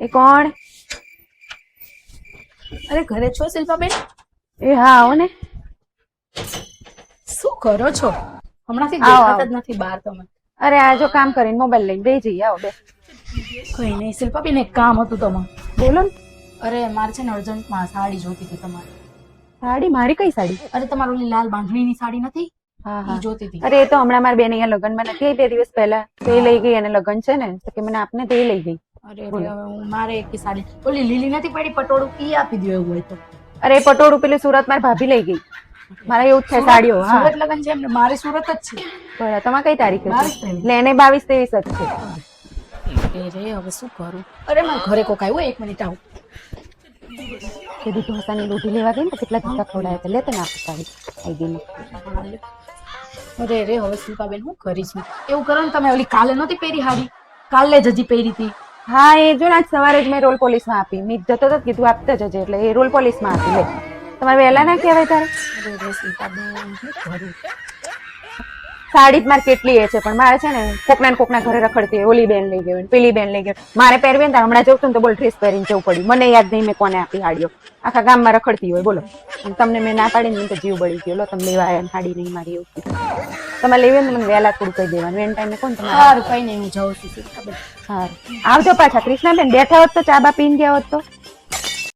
એ કોણ? અરે ઘરે છો શિલ્પાબેન? એ હા આવો ને. શું કરો છો? હમણાંથી દેખાતા જ નથી બહાર તમે અરે આ જો કામ કરીને મોબાઈલ લઈને બેસી જઈએ આવો બે. કઈ નહીં શિલ્પાબેન એક કામ હતું તમારું. બોલો ને. અરે મારે છે ને અર્જન્ટમાં સાડી જોતી હતી તમારી. સાડી? મારી કઈ સાડી? અરે તમારી લાલ બાંધણીની સાડી નથી? હા હા. જોતી હતી. અરે એ તો હમણાં મારી બેન અહીંયા લગ્નમાં નથી આવી બે દિવસ પહેલા તો એ લઈ ગઈ અને લગ્ન છે ને તો કે મને આપને તો લઈ ગઈ. અરે હવે હું મારે એક સાડી. ઓલી લીલી નથી પડી પટોળું ઈ આપી દો એવું હોય તો. અરે પટોળું પેલી સુરત મારી ભાભી લઈ ગઈ. મારા એવું જ છે સાડીઓ હા. સુરત લગ્ન છે મારે સુરત જ છે. બરાબર તમારે કઈ તારીખે છે. એટલે એને બાવીસ ત્રેવીસ જ છે. હવે શું કરું? અરે મારા ઘરે કોક આવ્યું એક મિનિટ આવું. કીધું ઢોસાની રોટી લેવા ગઈ ને કેટલા ધક્કા ખવડાયા હતા. લે ને આપી સાડી. આવી ગઈ અરે રે હવે શિલ્પાબેન હું કરીશ એવું કરો ને તમે ઓલી કાલે નહોતી પહેરી હાડી કાલે જ હજી પહેરી હતી. હા, એ જો ને આજ સવારે જ મેં રોલ પોલીસમાં આપી. મેં જતો તો કીધું આપતા જજે એટલે એ રોલ પોલીસમાં આપી લે. તમારે વહેલા ના કહેવાય તારે અરે રે શિલ્પાબેન શું કરું સાડી જ મારે કેટલી એ છે પણ મારે છે ને કોકના ને કોકના ઘરે રખડતી હોય ઓલી બેન લઈ ગયો પેલી બેન લઈ ગયો મારે પહેરવી ને હમણાં જવું તો બોલ ડ્રેસ પહેરીને જવું પડ્યું. મને યાદ નહીં મેં કોને આપી હાડીઓ આખા ગામમાં રખડતી હોય બોલો. તમને મેં ના પાડીને તો જીવ બળી ગયો. લો તમે લેવા આવ્યા હાડી નહીં મારી એવું. તમારે લેવી ને મને વહેલા થોડું કહી દેવાનું. એન ટાઈમે કોણ તમારે? સારું કઈ નહીં હું જાઉં છું. સારું. આવજો પાછા. કૃષ્ણાબેન બેઠા હોત તો ચા બા પીને ગયા હોત તો?